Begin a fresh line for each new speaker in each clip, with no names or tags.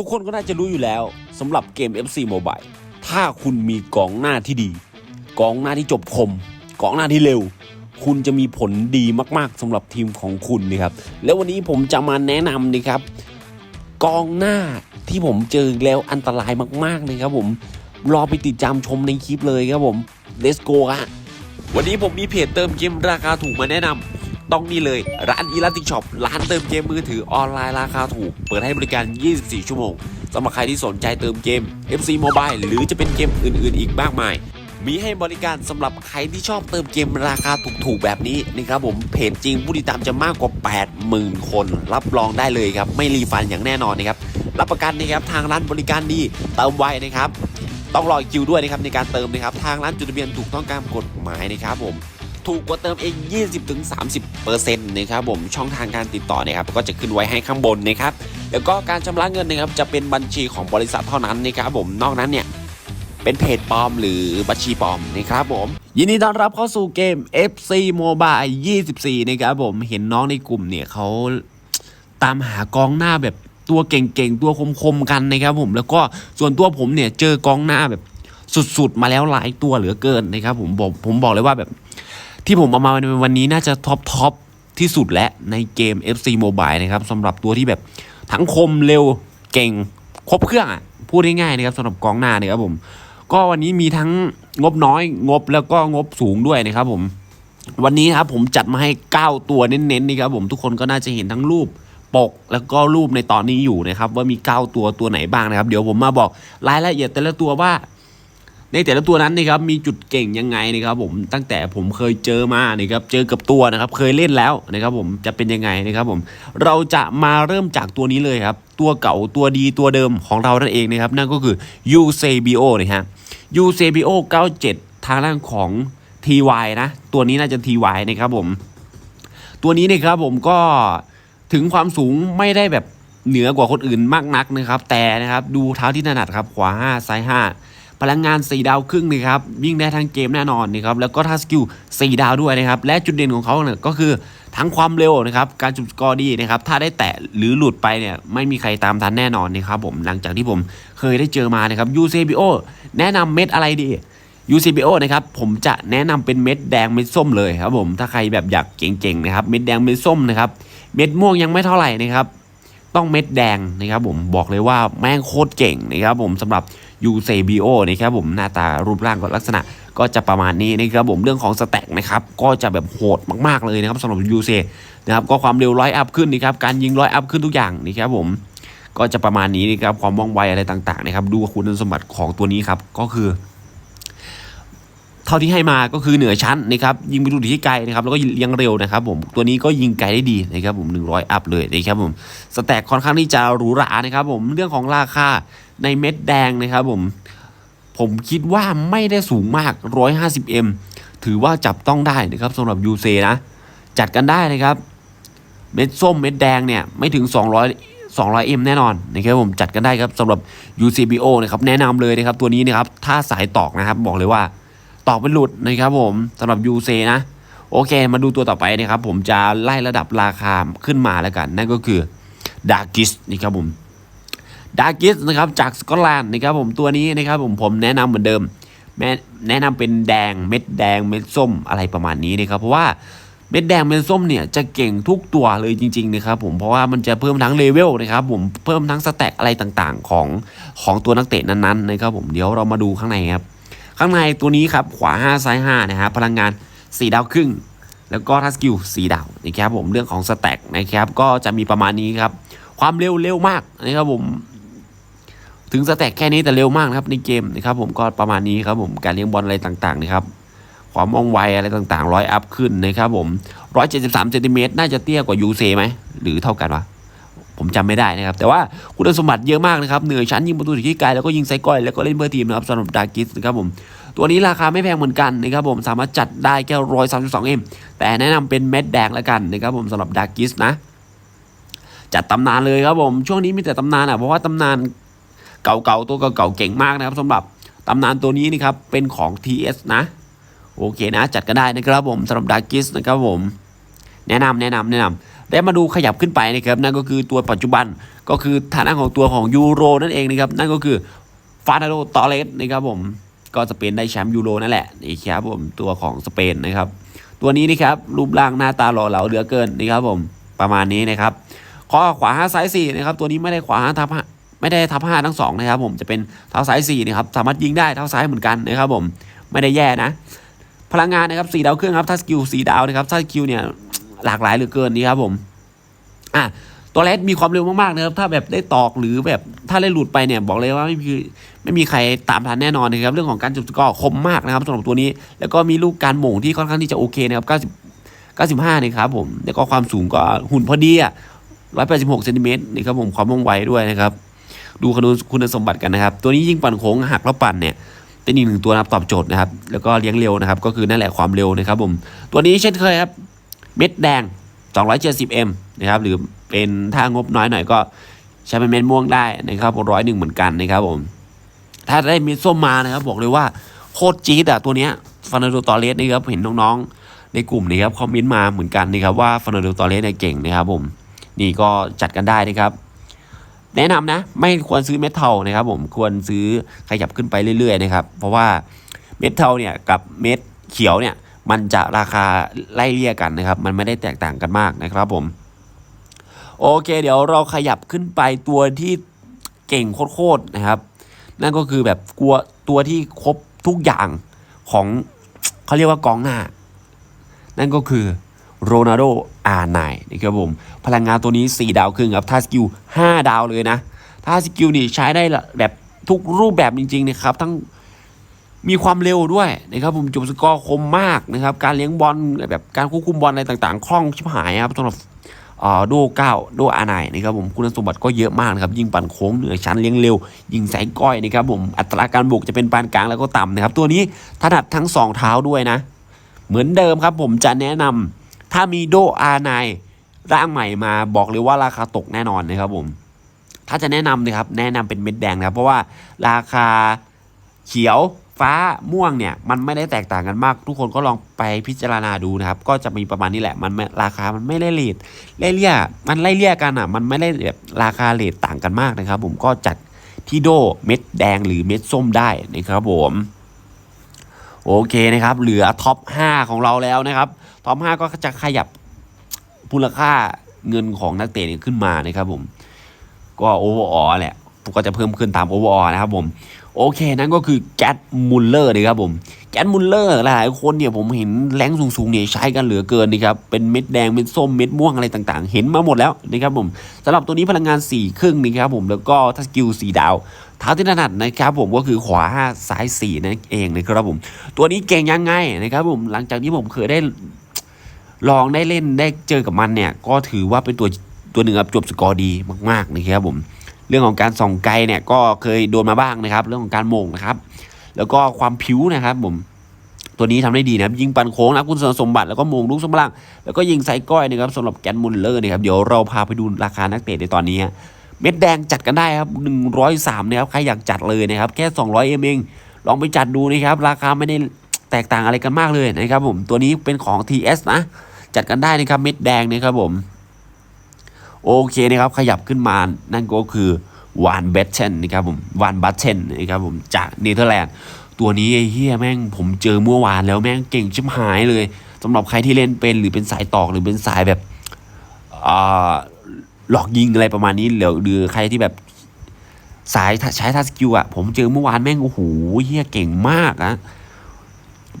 ทุกคนก็น่าจะรู้อยู่แล้วสำหรับเกม FC Mobile ถ้าคุณมีกองหน้าที่ดี กองหน้าที่จบคม กองหน้าที่เร็ว คุณจะมีผลดีมากๆสำหรับทีมของคุณนะครับ แล้ววันนี้ผมจะมาแนะนำนะครับ กองหน้าที่ผมเจอแล้วอันตรายมากๆนะครับผมรอไปติดตามชมในคลิปเลยครับผม Let's go ฮะวันนี้ผมมีเพจเติมเกมราคาถูกมาแนะนำ ต้องนี่เลย ร้านอีลาติกช็อปร้านเติมเกมมือถือออนไลน์ราคาถูก เปิดให้บริการ 24 ชั่วโมงสำหรับใครที่สนใจเติมเกม FC Mobile หรือจะเป็นเกมอื่นๆ อีกมากมาย มีให้บริการสำหรับใครที่ชอบเติมเกมราคาถูกๆ แบบนี้นะครับผมเพจจริงผู้ติดตามจะมากกว่า 80,000 คน รับรองได้เลยครับ ไม่รีฟันอย่างแน่นอนนะครับรับประกันนะครับทางร้านบริการดีเติมไวนะครับต้องรอคิวด้วยนะครับในการเติมนะครับทางร้านจุดทะเบียนถูกต้องตามกฎหมายนะครับผม ถูกกว่าเติมเอง 20-30%นะครับผมช่องทางการติดต่อนะครับก็จะขึ้นไว้ให้ข้างบนนะครับแล้วก็การชำระเงินนะครับจะเป็นบัญชีของบริษัทเท่านั้นนะครับผมนอกนั้นเนี่ยเป็นเพจปลอมหรือบัญชีปลอมนะครับผม ยินดีต้อนรับเข้าสู่เกม FC Mobile 24 นะครับผมเห็นน้องในกลุ่มเนี่ยเขาตามหากองหน้าแบบตัวเก่งๆ ตัวคมๆ กันนะครับผมแล้วก็ส่วนตัวผมเนี่ยเจอกองหน้าแบบสุดๆ มาแล้วหลายตัวเหลือเกินนะครับผมบอกผมบอกเลยว่าแบบ ที่ผมเอามาในวันนี้น่าจะท็อปท็อปที่สุดและในเกม FC Mobile นะครับสำหรับตัวที่แบบทั้งคมเร็วเก่ง ครบเครื่องอะ พูดง่ายๆนะครับสำหรับกองหน้านะครับผม ก็วันนี้มีทั้งงบน้อยงบแล้วก็งบสูงด้วยนะครับผม วันนี้ครับผมจัดมาให้ 9 ตัวเน้นๆนี่ครับผมทุกคนก็น่าจะเห็นทั้งรูปปกแล้วก็รูปในตอนนี้อยู่นะครับ ว่ามี 9 ตัวตัวไหนบ้างนะครับ เดี๋ยวผมมาบอกรายละเอียดแต่ละตัวว่า ในแต่ละตัวนั้นนะครับมีจุดเก่งยังไงนะครับผมตั้งแต่ผมเคยเจอมานะครับเจอกับตัวนะครับเคยเล่นแล้วนะครับผมจะเป็นยังไงนะครับผมเราจะมาเริ่มจากตัวนี้เลยครับตัวเก่าตัวดีตัวเดิมของเรานั่นเองนะครับนั่นก็คือ u c b o นะฮะ u c b o 97 ทางด้านของ TY นะตัวนี้น่าจะ TY นะครับผมตัวนี้นะครับผมก็ถึงความสูงไม่ได้แบบเหนือกว่าคนอื่นมากนักนะครับ แต่นะครับดูเท้าที่ถนัดครับขวา5ซ้าย5 พลังงาน 4 ดาวครึ่งนะครับวิ่งได้ทั้งเกมแน่นอนนะครับแล้วก็ท่าสกิล4ดาวด้วยนะครับและจุดเด่นของเขาเนี่ยก็คือทั้งความเร็วนะครับการจุดสกอร์ดีนะครับถ้าได้แตะหรือหลุดไปเนี่ยไม่มีใครตามทันแน่นอนนะครับผมหลังจากที่ผมเคยได้เจอมานะครับ UCBO แนะนำเม็ดอะไรดี UCBO นะครับผมจะแนะนำเป็นเม็ดแดงเม็ดส้มเลยครับผมถ้าใครแบบอยากเก่งๆนะครับเม็ดแดงเม็ดส้มนะครับเม็ดม่วงยังไม่เท่าไหร่นะครับต้องเม็ดแดงนะครับผมบอกเลยว่าแม่งโคตรเก่งนะครับผมสำหรับ ยูเซบิโอนะครับผมหน้าตารูปร่างก็ลักษณะก็จะประมาณนี้นะครับผมเรื่องของสแต็กนะครับก็จะแบบโหดมากๆเลยนะครับสำหรับยูเซนะครับก็ความเร็วร้อยอัพขึ้นนะครับการยิงร้อยอัพขึ้นทุกอย่างนะครับผมก็จะประมาณนี้นะครับความว่องไวอะไรต่างๆนะครับดูคุณสมบัติของตัวนี้ครับก็คือ เท่าที่ให้มาก็คือเหนือชั้นนะครับยิงไปดูที่ไกลนะครับแล้วก็เลี้ยงเร็วนะครับผมตัวนี้ก็ยิงไกลได้ดีนะครับผม 100 อัพเลยนะครับผมสแต็กค่อนข้างที่จะหรูหรานะครับผมเรื่องของราคาในเม็ดแดงนะครับผมผมคิดว่าไม่ได้สูงมาก 150M ถือว่าจับต้องได้นะครับสำหรับ UC นะ จัดกันได้นะครับ เม็ดส้มเม็ดแดงเนี่ยไม่ถึง 200 200M แน่นอนนะครับผมจัดกันได้ครับสำหรับ UCBO นะครับแนะนำเลยนะครับตัวนี้นะครับถ้าสายตอกนะครับบอกเลยว่า ตอกเป็นหลุดนะครับผมสำหรับ UC นะโอเค มาดูตัวต่อไปนะครับ ผมจะไล่ระดับราคาขึ้นมาแล้วกัน นั่นก็คือ d a r k i s นะครับผม d a r k i s นะครับจากสกอตแลนด์นะครับผมตัวนี้นะครับผมผมแนะนำเหมือนเดิมแม่แนะนำเป็นแดงเม็ดแดงเม็ดส้มอะไรประมาณนี้นะครับ เพราะว่าเม็ดแดงเม็ดส้มเนี่ยจะเก่งทุกตัวเลยจริงๆนะครับผมเพราะว่ามันจะเพิ่มทั้งเลเวลนะครับผมเพิ่มทั้งสแต็กอะไรต่างๆ ของของตัวนักเตะนั้นๆนะครับผมเดี๋ยวเรามาดูข้างในครับ ข้างในตัวนี้ครับขวา 5 ซ้าย 5 นะฮะพลังงาน 4 ดาวครึ่ง แล้วก็ทัสกิล4ดาวนะครับผมเรื่องของสแต็กนะครับก็จะมีประมาณนี้ครับ ความเร็วเร็วมากนะครับผม ถึงสแต็กแค่นี้แต่เร็วมากนะครับในเกมนะครับผมก็ประมาณนี้ครับผมการเลี้ยงบอลอะไรต่างๆนะครับความว่องไวอะไรต่างๆร้อยอัพขึ้นนะครับผม173เซนติเมตรน่าจะเตี้ยกว่ายูเซไหมหรือเท่ากันวะผมจำไม่ได้นะครับ แต่ว่าคุณสมบัติเยอะมากนะครับเหนือชั้นยิงประตูจากที่ไกลแล้วก็ยิงไซก้อยแล้วก็เล่นเพื่อทีมนะครับสำหรับดาร์กิสนะครับผม ตัวนี้ราคาไม่แพงเหมือนกันนะครับผมสามารถจัดได้แค่ร้อยสามสิบสองเอ็มแต่แนะนำเป็นเม็ดแดงแล้วกันนะครับผมสำหรับดาร์กิสนะ จัดตำนานเลยครับผมช่วงนี้มีแต่ตำนานอะเพราะว่าตำนานเก่าๆตัวเก่าๆเก่งมากนะครับสำหรับตำนานตัวนี้นี่ครับเป็นของ TS นะโอเคนะ จัดก็ได้นะครับผมสำหรับดาร์กิสนะครับผม แนะนำแนะนำแนะนและมาดูขยับขึ้นไปนะครับนั่นก็คือตัวปัจจุบันก็คือฐานะของตัวของยูโรนั่นเองนะครับนั่นก็คือฟานาโดตอเรสนะครับผม ก็สเปนได้แชมป์ยูโรนั่นแหละนี่ครับผมตัวของสเปนนะครับ ตัวนี้นะครับรูปร่างหน้าตาหล่อเหลาเหลือเกินนะครับผมประมาณนี้นะครับข้อขวาห้าซ้ายสี่นะครับตัวนี้ไม่ได้ขวาห้าทับห้าไม่ได้ทับห้าทั้งสองนะครับผมจะเป็นเท้าซ้ายสี่นะครับสามารถยิงได้เท้าซ้ายเหมือนกันนะครับผมไม่ได้แย่นะ พลังงานนะครับสี่ดาวเครื่องครับถ้าสกิลสี่ดาวนะครับถ้าสกิลเนี่ยหลากหลายเหลือเกินนี่ครับผมอะ ตัวเลสมีความเร็วมากๆนะครับถ้าแบบได้ตอกหรือแบบถ้าได้หลุดไปเนี่ยบอกเลยว่าไม่มีไม่มีใครตามทันแน่นอนนะครับเรื่องของการจุดสกอร์คมมากนะครับสำหรับตัวนี้ แล้วก็มีลูกการหม่งที่ค่อนข้างที่จะโอเคนะครับ90 95นะครับผมแล้วก็ความสูงก็หุ่นพอดีอะ186เซนติเมตรนี่ครับผมความว่องไวด้วยนะครับ ดูคุณคุณสมบัติกันนะครับ ตัวนี้ยิ่งปั่นโค้งหักแล้วปั่นเนี่ยเป็นอีกหนึ่งตัวนะครับตอบโจทย์นะครับ แล้วก็เลี้ยงเร็วนะครับ ก็คือนั่นแหละความเร็วนะครับ ผม ตัวนี้เช่นเคยครับ เม็ดแดง 270m นะครับหรือเป็นถ้างบน้อยหน่อยก็ใช้เป็นเม็ดม่วงได้นะครับร้อยหนึ่งเหมือนกันนะครับผมถ้าได้เม็ดส้มมานะครับ บอกเลยว่าโคตรจี๊ดอะตัวเนี้ยฟานาโดตอเลสนะครับเห็นน้องๆ ในกลุ่มนี้ครับคอมเมนต์มาเหมือนกันนะครับว่าฟานาโดตอเลสเนี่ยเก่งนะครับผมนี่ก็จัดกันได้นะครับ แนะนำนะ ไม่ควรซื้อเม็ดเทานะครับ ผมควรซื้อขยับขึ้นไปเรื่อยๆนะครับเพราะว่าเม็ดเทาเนี่ยกับเม็ดเขียวเนี่ย มันจะราคาไล่เลี่ยกันนะครับ มันไม่ได้แตกต่างกันมากนะครับผม โอเคเดี๋ยวเราขยับขึ้นไปตัวที่เก่งโคตรๆนะครับ นั่นก็คือแบบกลัวตัวที่ครบทุกอย่างของเขาเรียกว่ากองหน้า นั่นก็คือโรนัลโดอาร์ไนนะครับผม พลังงานตัวนี้ 4 ดาวครึ่งครับถ้าสกิล 5 ดาวเลยนะถ้าสกิลนี่ใช้ได้แบบทุกรูปแบบจริงๆนะครับ ทั้ง มีความเร็วด้วยนะครับผมจุดสกอร์คมมากนะครับ การเลี้ยงบอลแบบการควบคุมบอลอะไรต่างๆคล่องชิบหายครับสำหรับโดเก้าโดอาร์ไนนะครับผมคุณสมบัติก็เยอะมากนะครับยิงปั่นโค้งเหนือชั้นเลี้ยงเร็ว ยิงใส่ก้อยนะครับผมอัตราการบุกจะเป็นปานกลางแล้วก็ต่ำนะครับ ตัวนี้ถนัดทั้งสองเท้าด้วยนะ เหมือนเดิมครับผมจะแนะนำถ้ามีโดอาร์ไนร่างใหม่มาบอกเลยว่าราคาตกแน่นอนนะครับผมถ้าจะแนะนำนะครับแนะนำเป็นเม็ดแดงนะครับเพราะว่าราคาเขียว ฟ้าม่วงเนี่ยมันไม่ได้แตกต่างกันมาก ทุกคนก็ลองไปพิจารณาดูนะครับ ก็จะมีประมาณนี้แหละ มันราคามันไม่ได้เลทไล่เลี่ยมันไล่เลี่ยกันอะ มันไม่ได้แบบราคาเลทต่างกันมากนะครับ ผมก็จัดที่โดเม็ดแดงหรือเม็ดส้มได้นะครับผมโอเคนะครับ เหลือท็อป 5 ของเราแล้วนะครับท็อป 5 ก็จะขยับมูลค่าเงินของนักเตะขึ้นมานะครับผม ก็โอเวอร์ออแหละก็จะเพิ่มขึ้นตามโอเวอร์ออนะครับผม โอเคนั่นก็คือแก๊สมุลเลอร์นะครับผมแก๊สมุลเลอร์หลายคนเนี่ยผมเห็นแรงสูงๆเนี่ยใช้กันเหลือเกินนะครับเป็นเม็ดแดงเม็ดส้มเม็ดม่วงอะไรต่างๆ เห็นมาหมดแล้วนะครับผมสำหรับตัวนี้พลังงาน4ี่ครึ่งนะครับผมแล้วก็ถ้าสกิลสี่ดาวเท้าที่ถนัดนะครับผมก็คือขวาห้าซ้ายสี่นั่นเองนะครับผมตัวนี้เก่งยังไงนะครับผมหลังจากที่ผมเคยได้ลองได้เล่นได้เจอกับมันเนี่ยก็ถือว่าเป็นตัวตัวหนึ่งครับจบสกอร์ดีมากๆนะครับผม เรื่องของการส่องไกลเนี่ยก็เคยโดนมาบ้างนะครับ เรื่องของการโมงนะครับ แล้วก็ความผิวนะครับผมตัวนี้ทำได้ดีนะครับยิงปันโค้งนะคุณสมบัติแล้วก็โมงลูกสมบัติแล้วก็ยิงไซก้อยนะครับสำหรับแกนมุลเลอร์นะครับเดี๋ยวเราพาไปดูราคานักเตะในตอนนี้เม็ดแดงจัดกันได้ครับ103นะครับใครอยากจัดเลยนะครับแค่ 200เอ็มเองลองไปจัดดูนะครับราคาไม่ได้แตกต่างอะไรกันมากเลยนะครับผมตัวนี้เป็นของ TS นะจัดกันได้นะครับเม็ดแดงนะครับผม โอเคนะครับ ขยับขึ้นมา นั่นก็คือวานเบตเชนนะครับผมวานบัตเชนนะครับผมจากเนเธอร์แลนด์ตัวนี้ไอ้เฮียแม่งผมเจอเมื่อวานแล้วแม่งเก่งชิบหายเลยสำหรับใครที่เล่นเป็นหรือเป็นสายตอกหรือเป็นสายแบบอ่าหลอกยิงอะไรประมาณนี้หรือหรือใครที่แบบสายใช้ทัสกิลอะผมเจอเมื่อวานแม่งโอ้โหเฮียเก่งมากนะ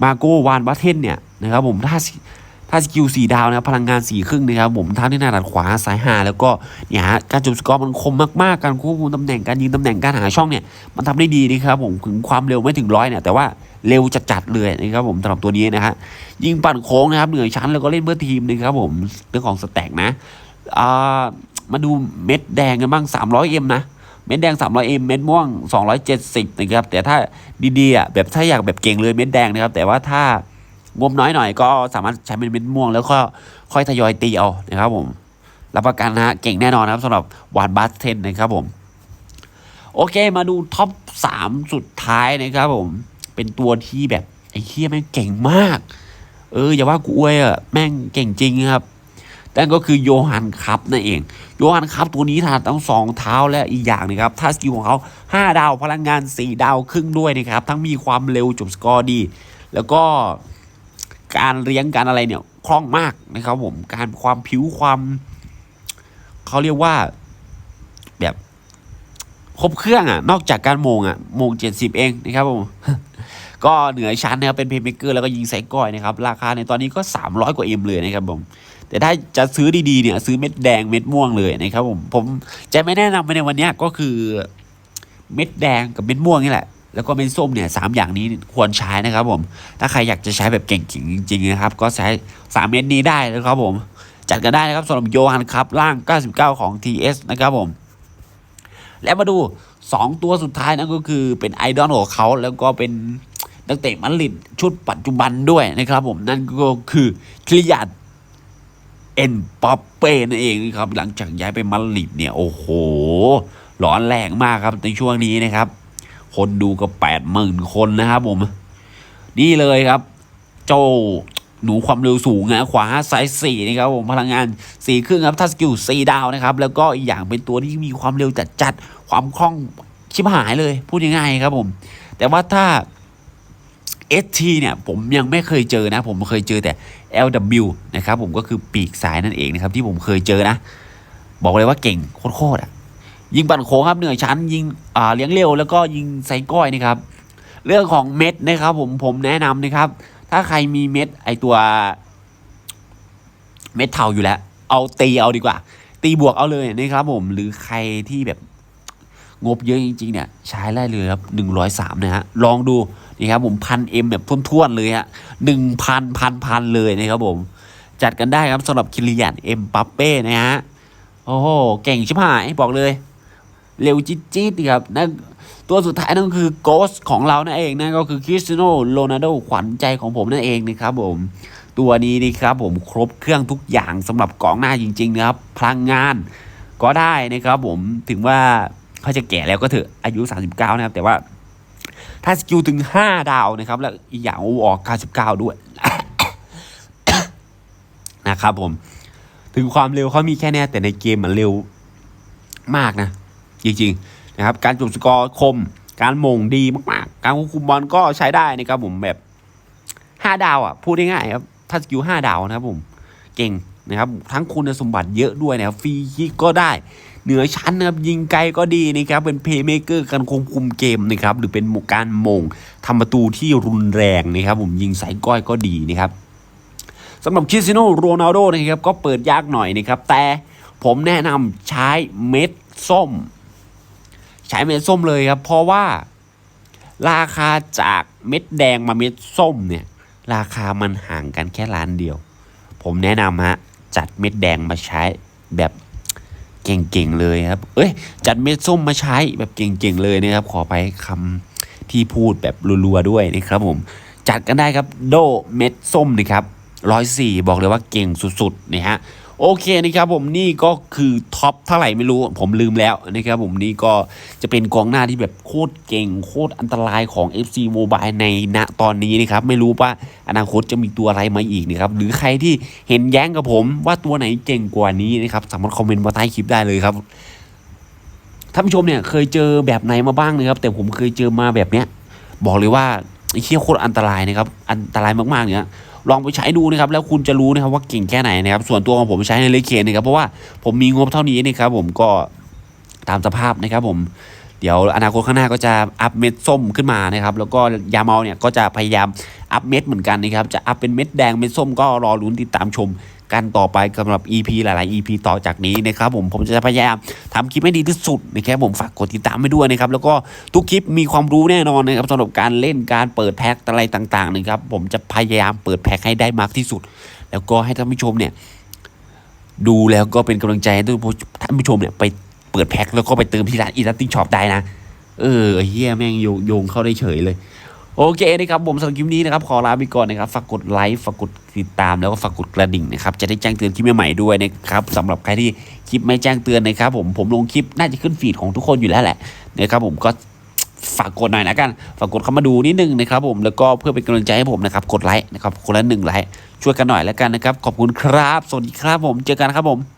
มาโกวานบัตเทนเนี่ยนะครับผมถ้า ถ้าสกิลสี่ดาวนะครับพลังงานสี่ครึ่งนะครับผมท่าที่หน้าดัดขวาซ้ายห้าแล้วก็เนี่ยฮะการจบสกอร์มันคมมากๆ การควบคุมตำแหน่งการยิงตำแหน่งการหาช่องเนี่ยมันทำได้ดีนะครับผมถึงความเร็วไม่ถึงร้อยเนี่ยแต่ว่าเร็วจัดๆเลยนะครับผมสำหรับตัวนี้นะฮะยิงปั่นโค้งนะครับเหนือชั้นแล้วก็เล่นเพื่อทีมนะครับผมเรื่องของสแต็กนะอ่ามาดูเม็ดแดงกันบ้าง 300M นะ เม็ดแดง 300M เม็ดม่วง 270 นะครับ แต่ถ้าดีๆอะแบบถ้าอยากแบบเก่งเลยเม็ดแดงนะครับ แต่ว่าถ้า งบน้อยหน่อยก็สามารถใช้เป็นเม็ดม่วง แล้วก็ค่อยทยอยตีเอานะครับผมรับประกันนะฮะเก่งแน่นอนนะครับสำหรับวานบัสเทนนะครับผมโอเคมาดูท็อปสามสุดท้ายนะครับผมเป็นตัวที่แบบไอ้เคียแม่งเก่งมาก เอออย่าว่ากูอวยอะแม่งเก่งจริงครับนั่นก็คือโยฮันครับนั่นเอง โยฮันครับตัวนี้ถนัดทั้งสองเท้าและอีกอย่างนะครับถ้าสกิลของเขา5 ดาวพลังงาน 4 ดาวครึ่งด้วยนะครับ ทั้งมีความเร็วจบสกอร์ดี แล้วก็ การเลี้ยงการอะไรเนี่ยคล่องมากนะครับ ผมการความผิวความเขาเรียกว่าแบบครบเครื่องอะ นอกจากการโมงอะโมงเจ็ดสิบเองนะครับผมก็เหนือชั้นนะครับเป็นเพย์เมเกอร์แล้วก็ยิงไซก้อยนะครับ ราคาในตอนนี้ก็ 300 กว่าเอ็มเลยนะครับผมแต่ถ้าจะซื้อดีๆเนี่ย ซื้อเม็ดแดงเม็ดม่วงเลยนะครับผมผมจะไม่แนะนำไปในวันนี้ก็คือเม็ดแดงกับเม็ดม่วงนี่แหละ แล้วก็เม็ดส้มเนี่ยสามอย่างนี้ควรใช้นะครับผม ถ้าใครอยากจะใช้แบบเก่งๆจริงๆนะครับ ก็ใช้สามเม็ดนี้ได้นะครับผม จัดกันได้นะครับสำหรับโยฮันครับล่าง 99 ของ TS นะครับผม แล้วมาดู 2 ตัวสุดท้ายนั่นก็คือเป็นไอดอลของเขาแล้วก็เป็นนักเตะมาดริดชุดปัจจุบันด้วยนะครับผมนั่นก็คือคลิยาดเอ็นปอปเป้นั่นเองนะครับ หลังจากย้ายไปมาดริดเนี่ย โอ้โหร้อนแรงมากครับในช่วงนี้นะครับ คนดูก็แปดหมื่นคนนะครับผม นี่เลยครับโจหนูความเร็วสูงนะขวาซ้ายสี่นะครับผมพลังงานสี่ครึ่งครับถ้าสกิลสี่ดาวนะครับ แล้วก็อีกอย่างเป็นตัวที่มีความเร็วจัดจัดความคล่องชิบหายเลยพูดง่ายๆครับผม แต่ว่าถ้า ST เนี่ยผมยังไม่เคยเจอนะ ผมเคยเจอแต่ LW นะครับผมก็คือปีกสายนั่นเองนะครับ ที่ผมเคยเจอนะ บอกเลยว่าเก่งโคตรๆอะ ยิงบันโค้งครับเหนือชั้น ยิงอ่าเลี้ยงเร็วแล้วก็ยิงไซก้อยนะครับ เรื่องของเม็ดนะครับ ผมผมแนะนำนะครับ ถ้าใครมีเม็ดไอตัว เม็ดเทาอยู่แล้ว เอาตีเอาดีกว่า ตีบวกเอาเลยนะครับ ผมหรือใครที่แบบงบเยอะจริงๆเนี่ยใช้ได้เลยครับหนึ่งร้อยสามนะฮะลองดูนี่ครับผมพันเอ็มแบบท่วนๆเลยฮะหนึ่งพันพันพันเลยนะครับผม จัดกันได้ครับสำหรับคิริยันเอ็มปัปเป้นะฮะโอ้โห เก่งชิบหายบอกเลย เร็วจิ๊ดจิ๊ดๆครับนั่นตัวสุดท้ายนั่นคือโกสของเรานั่นเองนั่นก็คือคริสตียโนโรนัลโดขวัญใจของผมนั่นเองนะครับผม ตัวนี้นี่ครับผมครบเครื่องทุกอย่างสำหรับกองหน้าจริงๆนะครับพลังงานก็ได้นะครับผมถึงว่าเขาจะแก่แล้วก็เถอะอายุ 39 นะครับ แต่ว่าถ้าสกิลถึง 5 ดาวนะครับ แล้วอีกอย่างโอออก99 ด้วยนะครับผม ถึงความเร็วเขามีแค่เนี้แต่ในเกมมันเร็วมากนะ จริงๆนะครับการจบสกอร์คม การมงดีมากๆ การควบคุมบอลก็ใช้ได้นะครับผมแบบห้าดาวอะพูดง่ายๆครับถ้าสกิลห้าดาวนะครับผมเก่งนะครับทั้งคุณสมบัติเยอะด้วยนะครับฟรีคิกก็ได้เหนือชั้นนะครับยิงไกลก็ดีนะครับเป็นเพย์เมเกอร์การควบคุมเกมนะครับหรือเป็นการมงทำประตูที่รุนแรงนะครับผมยิงใส่ก้อยก็ดีนะครับสำหรับคริสตียโนโรนัลโดนะครับก็เปิดยากหน่อยนะครับแต่ผมแนะนำใช้เม็ดส้ม ใช้เม็ดส้มเลยครับ เพราะว่า ราคาจากเม็ดแดงมาเม็ดส้มเนี่ย ราคามันห่างกันแค่ล้านเดียว ผมแนะนำฮะจัดเม็ดแดงมาใช้แบบเก่งๆเลยครับ เอ้ย จัดเม็ดส้มมาใช้แบบเก่งๆเลยนะครับ ขอไปคำที่พูดแบบรัวๆด้วยนะครับผมจัดกันได้ครับโดเม็ดส้มนะครับร้อยสี่บอกเลยว่าเก่งสุดๆนะฮะ โอเคนะครับผมนี่ก็คือท็อปเท่าไหร่ไม่รู้ผมลืมแล้วนะครับผมนี่ก็จะเป็นกองหน้าที่แบบโคตรเก่ง โคตรอันตรายของ FC Mobile ในณตอนนี้นะครับ ไม่รู้ว่าอนาคตจะมีตัวอะไรมาอีกนะครับ หรือใครที่เห็นแย้งกับผมว่าตัวไหนเก่งกว่านี้นะครับ สามารถคอมเมนต์มาใต้คลิปได้เลยครับท่านผู้ชมเนี่ยเคยเจอแบบไหนมาบ้างนะครับ แต่ผมเคยเจอมาแบบเนี้ยบอกเลยว่าไอ้เคี้ยโคตรอันตรายนะครับ อันตรายมากๆเนี่ย ลองไปใช้ดูนะครับแล้วคุณจะรู้นะครับว่าเก่งแค่ไหนนะครับส่วนตัวของผมใช้ในเลเคนนะครับเพราะว่าผมมีงบเท่านี้นะครับผมก็ตามสภาพนะครับผมเดี๋ยวอนาคตข้างหน้าก็จะอัพเม็ดส้มขึ้นมานะครับแล้วก็ยาเมาเนี่ยก็จะพยายามอัพเม็ดเหมือนกันนะครับจะอัพเป็นเม็ดแดงเม็ดส้มก็รอลุ้นติดตามชม กันต่อไปสำหรับ EP หลาย ๆ EP ต่อจากนี้นะครับผมผมจะพยายามทำคลิปให้ดีที่สุดนะครับผมฝากกดติดตามไปด้วยนะครับแล้วก็ทุกคลิปมีความรู้แน่นอนนะครับสำหรับการเล่นการเปิดแพ็คอะไรต่าง ๆ นะครับผมจะพยายามเปิดแพ็คให้ได้มากที่สุด แล้วก็ให้ท่านผู้ชมเนี่ยดูแล้วก็เป็นกำลังใจให้ท่านผู้ชมเนี่ยไปเปิดแพ็คแล้วก็ไปเติมที่ร้านอีลัตติ้งช็อปได้นะ เออเฮียแม่งโยงโยงเข้าได้เฉยเลย โอเคนะครับผมสำหรับคลิปนี้นะครับขอลาไปก่อนนะครับฝากกดไลค์ฝากกดติดตามแล้วก็ฝากกดกระดิ่งนะครับจะได้แจ้งเตือนคลิปใหม่ๆด้วยนะครับสำหรับใครที่คลิปไม่แจ้งเตือนนะครับผมผมลงคลิปน่าจะขึ้นฟีดของทุกคนอยู่แล้วแหละนะครับผมก็ฝากกดหน่อยนะกันฝากกดเข้ามาดูนิดนึงนะครับผมแล้วก็เพื่อเป็นกำลังใจให้ผมนะครับกดไลค์นะครับคนละหนึ่งไลค์ช่วยกันหน่อยแล้วกันนะครับขอบคุณครับ สวัสดีครับผมเจอกันครับผม